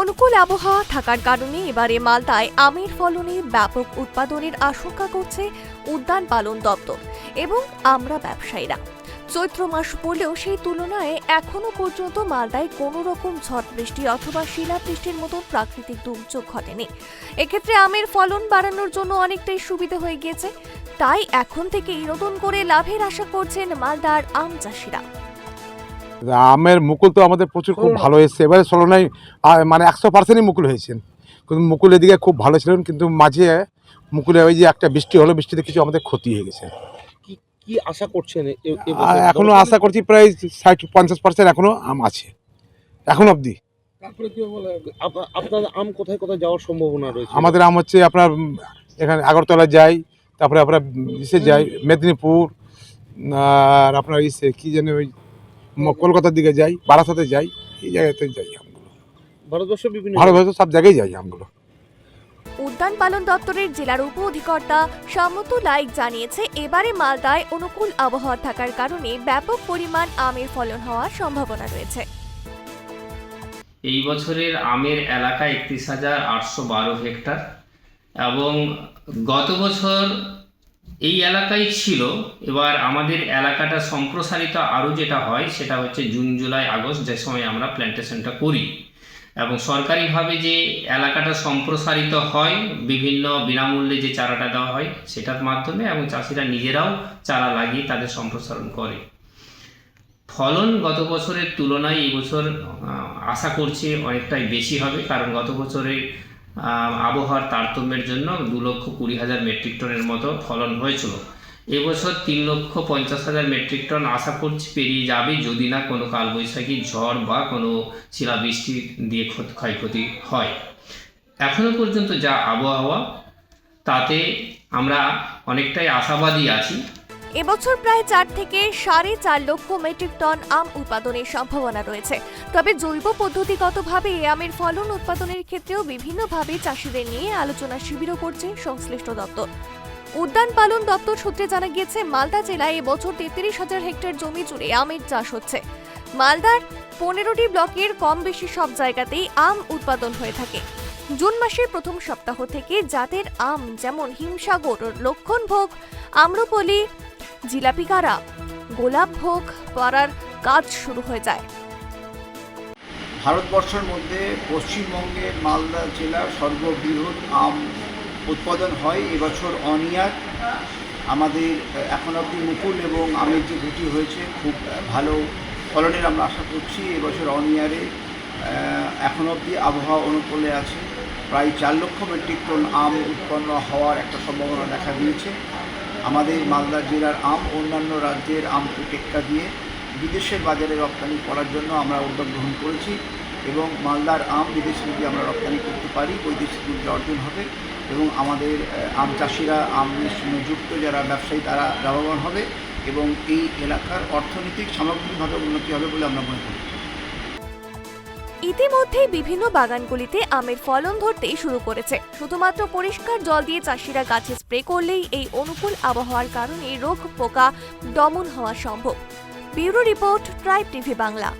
অনুকূল আবহাওয়া থাকার কারণে এবারে মালদায় আমের ফলনে ব্যাপক উৎপাদনের আশঙ্কা করছে উদ্যান পালন দপ্তর এবং আমরা ব্যবসায়ীরা। চৈত্র মাস পড়লেও সেই তুলনায় এখনও পর্যন্ত মালদায় কোনো রকম ঝড় বৃষ্টি অথবা শিলাবৃষ্টির মতো প্রাকৃতিক দুর্যোগ ঘটেনি। এক্ষেত্রে আমের ফলন বাড়ানোর জন্য অনেকটাই সুবিধা হয়ে গিয়েছে। তাই এখন থেকেই নতুন করে লাভের আশা করছেন মালদার আম চাষিরা। আমের মুকুল তো আমাদের প্রচুর খুব ভালো এসছে। এবারে তুলনায় আহ, মানে একশো পার্সেন্টই মুকুল হয়েছেন। কিন্তু মুকুলের দিকে খুব ভালো ছিলেন কিন্তু মাঝে মুকুলে ওই যে একটা বৃষ্টি হলো বৃষ্টিতে কিছু আমাদের ক্ষতি হয়ে গেছে। কি আশা করছেন? এখনও আশা করছি প্রায় ষাট পঞ্চাশ পার্সেন্ট এখনও আম আছে। এখন অবধি। তারপরে কি বলে আপনার আম কোথায় কোথায় যাওয়ার সম্ভাবনা রয়েছে? আমাদের আম হচ্ছে আপনার এখানে আগরতলা যাই তারপরে আপনার ইসে যাই মেদিনীপুর আর আপনার ইসে কি যেন ওই কলকাতার দিকে যাই বারাসাতে যাই এই জায়গাতে যাই আমগুলো। ভারতবর্ষের বিভিন্ন ভারতবর্ষ সব জায়গায় যাই আমগুলো। উদ্যান পালন দপ্তরের জেলার উপ অধিকর্তা সামন্ত লাইক জানিয়েছে এবারে মালদায় অনুকূল আবহাওয়া থাকার কারণে ব্যাপক পরিমাণ আমের ফলন হওয়ার সম্ভাবনা রয়েছে। এই বছরের আমের এলাকা একত্রিশ হাজার আটশো বারো হেক্টর এবং গত বছর এই এলাকায় ছিল। এবার আমাদের এলাকাটা সম্প্রসারিত আরও যেটা হয় সেটা হচ্ছে জুন জুলাই আগস্ট যে সময় আমরা প্ল্যান্টেশনটা করি। এবং সরকারিভাবে যে এলাকাটা সম্প্রসারিত হয় বিভিন্ন বিনামূল্যে যে চারাটা দেওয়া হয় সেটার মাধ্যমে এবং চাষিরা নিজেরাও চারা লাগিয়ে তাদের সম্প্রসারণ করে। ফলন গত বছরের তুলনায় এই বছর আশা করছি অনেকটাই বেশি হবে কারণ গত বছরে আহ, আবহাওয়ার তারতম্যের জন্য দু লক্ষ কুড়ি হাজার মেট্রিক টনের মতো ফলন হয়েছিল। এবছর তিন লক্ষ পঞ্চাশ হাজার মেট্রিক টন আশা করছি পেরিয়ে যাবে যদি না কোনো কালবৈশাখী ঝড় বা কোনো শিলাবৃষ্টি দিয়ে ক্ষত- ক্ষয়ক্ষতি হয়। এখনও পর্যন্ত যা আবহাওয়া, তাতে আমরা অনেকটাই আশাবাদী আছি। এবছর প্রায় চার থেকে সাড়ে চার লক্ষ মেট্রিক টন আম উৎপাদনের সম্ভাবনা রয়েছে। তবে জৈব পদ্ধতিগতভাবে আমের ফলন উৎপাদনের ক্ষেত্রেও বিভিন্নভাবে চাষিদের নিয়ে আলোচনা শিবিরও করছে সংশ্লিষ্ট দপ্তর। উদ্যান পালন দপ্তর সূত্রে জানা গিয়েছে, মালদা জেলায় এবছর তেত্রিশ হাজার হেক্টর জমি জুড়ে আমের চাষ হচ্ছে। মালদার পনেরোটি ব্লকের কম বেশি সব জায়গাতেই আম উৎপাদন হয়ে থাকে। জুন মাসের প্রথম সপ্তাহ থেকে জাতের আম যেমন হিমসাগর, লক্ষণভোগ, আম্রপলি জিলাপি কারা? গোলাপ ভোগ, পাড়ার কাজ শুরু হয়ে যায়। ভারতবর্ষের মধ্যে পশ্চিমবঙ্গের মালদা জেলার সর্ববৃহৎ আম উৎপাদন হয়, এবছর অনিয়ার। আমাদের এখন অবধি মুকুল এবং আমের যে গুটি হয়েছে, খুব ভালো ফলনের আমরা আশা করছি, এবছর অনিয়ারে এখন অবধি আবহাওয়া অনুকূলে আছে। প্রায় চার লক্ষ মেট্রিক টন আম উৎপন্ন হওয়ার একটা সম্ভাবনা দেখা দিয়েছে। আমাদের মালদা জেলার আম অন্যান্য রাজ্যের আমকে টেক্কা দিয়ে বিদেশের বাজারে রপ্তানি করার জন্য আমরা উদ্যোগ গ্রহণ করেছি এবং মালদার আম বিদেশে যদি আমরা রপ্তানি করতে পারি, বৈদেশিক মুদ্রা অর্জন হবে এবং আমাদের আম চাষিরা আমের সঙ্গে যুক্ত যারা ব্যবসায়ী, তারা লাভবান হবে এবং এই এলাকার অর্থনৈতিক সামগ্রিকভাবে উন্নতি হবে বলে আমরা মনে করি। ইতিমধ্যে বিভিন্ন বাগানগুলিতে আমের ফলন ধরতে শুরু করেছে। শুধুমাত্র পরিষ্কার জল দিয়ে চাষিরা গাছে স্প্রে করলেই এই অনুকূল আবহাওয়ার কারণে রোগ, পোকা, দমন হওয়া সম্ভব। Bureau report, tribe TV Bangla.